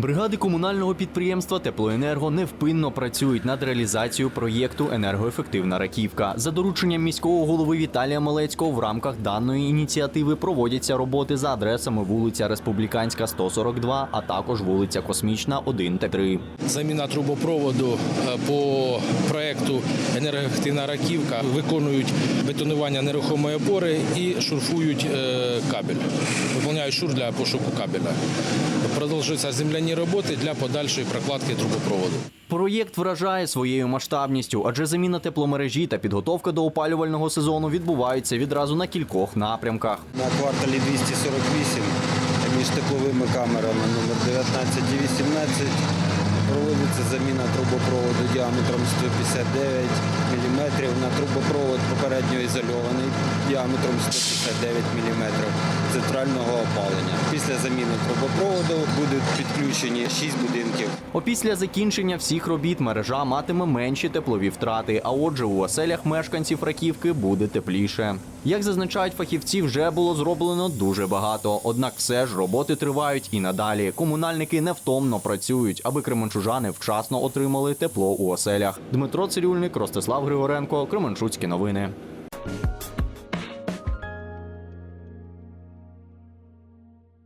Бригади комунального підприємства Теплоенерго невпинно працюють над реалізацією проєкту Енергоефективна раківка. За дорученням міського голови Віталія Малецького в рамках даної ініціативи проводяться роботи за адресами вулиця Республіканська 142, а також вулиця Космічна 1 та 3. Заміна трубопроводу е, по проекту енергоефективна раківка виконують бетонування нерухомої опори і шурфують е, кабель. Виконують шур для пошуку кабеля. Продовжуються земляні роботи для подальшої прокладки трубопроводу. Проєкт вражає своєю масштабністю, адже заміна тепломережі та підготовка до опалювального сезону відбуваються відразу на кількох напрямках. На кварталі 248 між тепловими камерами номер 19 і 18 проводиться заміна трубопроводу діаметром 159 мм на трубопровод попередньо ізольований діаметром 159 мм центрального опалення. Заміни будуть підключені 6 будинків. Опісля закінчення всіх робіт мережа матиме менші теплові втрати, а отже, у оселях мешканців раківки буде тепліше. Як зазначають фахівці, вже було зроблено дуже багато. Однак все ж роботи тривають і надалі. Комунальники невтомно працюють, аби кременчужани вчасно отримали тепло у оселях. Дмитро Цирюльник, Ростислав Григоренко, Кременчуцькі новини.